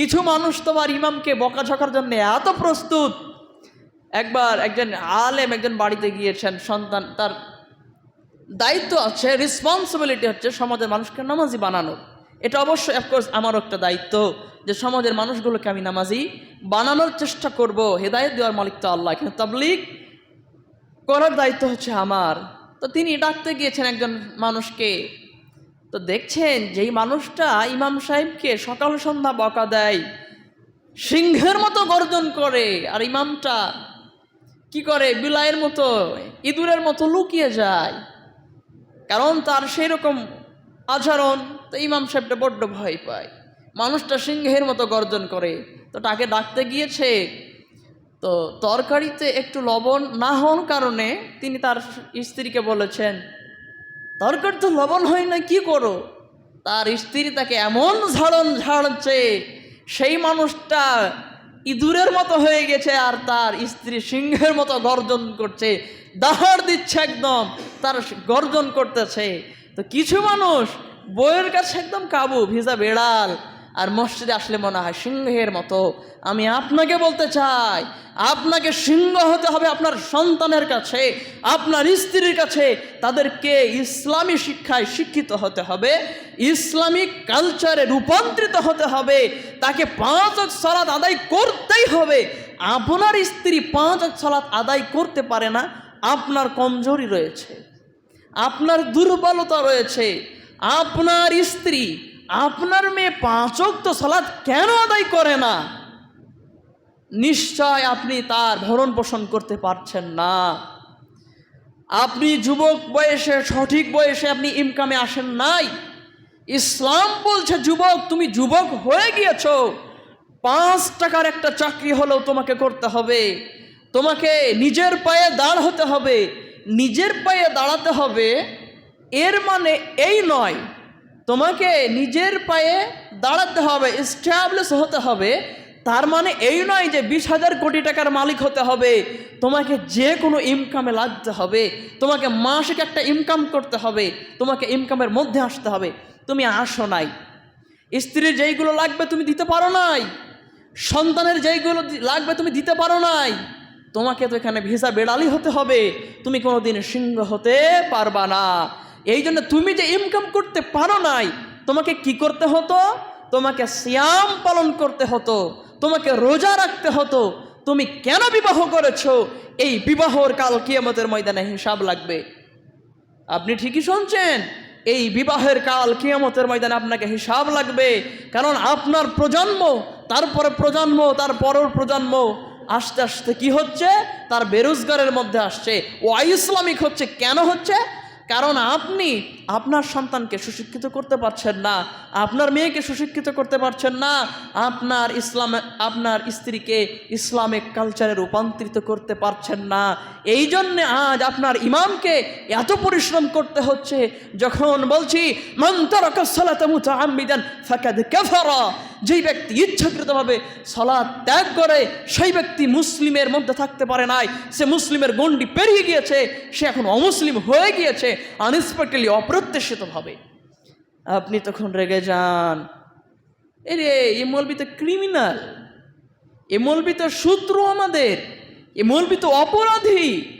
কিছু মানুষ তোমার ইমামকে বকাঝকার জন্য এত প্রস্তুত। একবার একজন আলেম একজন বাড়িতে গিয়েছেন, সন্তান তার দায়িত্ব আছে রেসপন্সিবিলিটি হচ্ছে সমাজের মানুষকে নামাজি বানানো এটা অবশ্যই অফকোর্স আমারও একটা দায়িত্ব যে সমাজের মানুষগুলোকে আমি নামাজি বানানোর চেষ্টা করব। হেদায়ত দেওয়ার মালিক তো আল্লাহ। কিন্তু তাবলিগ করার দায়িত্ব হচ্ছে আমার। তো তিনি ডাকতে গিয়েছেন একজন মানুষকে তো দেখছেন যেই মানুষটা ইমাম সাহেবকে সকাল সন্ধ্যা বকা দেয়, সিংহের মতো গর্জন করে, আর ইমামটা কি করে? বিলায়ের মতো, ইঁদুরের মতো লুকিয়ে যায়। কারণ তার সেই রকম আচরণ, তো ইমাম সাহেবটা বড্ড ভয় পায়। মানুষটা সিংহের মতো গর্জন করে। তো তাকে ডাকতে গিয়েছে। তো তরকারিতে একটু লবণ না হওয়ার কারণে তিনি তার স্ত্রীকে বলেছেন তরকারি তো লবণ হয় না, কি করো? তার স্ত্রী তাকে এমন ঝাড়ন ঝাড়ছে, সেই মানুষটা ইঁদুরের মতো হয়ে গেছে আর তার স্ত্রী সিংহের মতো গর্জন করছে, দাহর দিচ্ছে একদম, তার গর্জন করতেছে। তো কিছু মানুষ বইয়ের কাছে একদম কাবু, ভিজা বেড়াল। আর মসজিদে আসলে মনে হয় সিংহের মতো। আমি আপনাকে বলতে চাই, আপনাকে সিংহ হতে হবে আপনার সন্তানের কাছে, আপনার স্ত্রীর কাছে। তাদেরকে ইসলামী শিক্ষায় শিক্ষিত হতে হবে ইসলামিক কালচারে রূপান্তরিত হতে হবে। তাকে পাঁচ সলাৎ আদায় করতেই হবে। আপনার স্ত্রী পাঁচ সলাৎ আদায় করতে পারে না, আপনার কমজোরি রয়েছে, আপনার দুর্বলতা রয়েছে, আপনার স্ত্রী আপনার মেয়ে পাঁচক তো সালাদ কেন আদায় করে না? নিশ্চয় আপনি তার ভরণ পোষণ করতে পারছেন না। আপনি যুবক বয়সে, সঠিক বয়সে আপনি ইনকামে আসেন নাই। ইসলাম বলছে, যুবক, তুমি যুবক হয়ে গিয়েছ। পাঁচ টাকার একটা চাকরি হলেও তোমাকে করতে হবে। তোমাকে নিজের পায়ে দাঁড় হতে হবে। নিজের পায়ে দাঁড়াতে হবে। এর মানে এই নয় তোমাকে নিজের পায়ে দাঁড়াতে হবে স্ট্যাবলিশ হতে হবে। তার মানে এই নয় যে বিশ হাজার কোটি টাকার মালিক হতে হবে। তোমাকে যে কোনো ইনকামে লাগতে হবে। তোমাকে মাসিক একটা ইনকাম করতে হবে। তোমাকে ইনকামের মধ্যে আসতে হবে। তুমি আসো নাই। স্ত্রীর যেইগুলো লাগবে তুমি দিতে পারো নাই। সন্তানের যেইগুলো লাগবে তুমি দিতে পারো নাই। তোমাকে তো এখানে ভিসা বেড়ালি হতে হবে। তুমি কোনোদিন সিংহ হতে পারবা না। এই জন্য তুমি যে ইনকাম করতে পারো নাই, তোমাকে কি করতে হতো? তোমাকে শ্যাম পালন করতে হতো, তোমাকে রোজা রাখতে হতো। তুমি কেন বিবাহ করেছ? এই বিবাহর কাল কিয়ামতের ময়দানে হিসাব লাগবে। আপনি ঠিকই শুনছেন, এই বিবাহের কাল কিয়ামতের ময়দানে আপনাকে হিসাব লাগবে। কারণ আপনার প্রজন্ম, তারপরে প্রজন্ম, তার পরের প্রজন্ম, আস্তে আস্তে কি হচ্ছে? তার বেরোজগারের মধ্যে আসছে। ও ইসলামিক হচ্ছে, কেন হচ্ছে? কারণ আপনি আপনার সন্তানকে সুশিক্ষিত করতে পারছেন না, আপনার মেয়েকে সুশিক্ষিত করতে পারছেন না, আপনার ইসলাম, আপনার স্ত্রীকে ইসলামিক কালচারে রূপান্তরিত করতে পারছেন না। এই জন্যে আজ আপনার ইমামকে এত পরিশ্রম করতে হচ্ছে, যখন বলছি যেই ব্যক্তি ইচ্ছাকৃতভাবে সলাৎ ত্যাগ করে, সেই ব্যক্তি মুসলিমের মধ্যে থাকতে পারে নাই। সে মুসলিমের গণ্ডি পেরিয়ে গিয়েছে, সে এখন অমুসলিম হয়ে গিয়েছে। আনএক্সপেক্টেডলি অপ্রত্যাশিতভাবে আপনি তখন রেগে যান। এরে এ মলবি তো ক্রিমিনাল। এ মলবি তো শত্রু আমাদের। এ মলবি তো অপরাধী।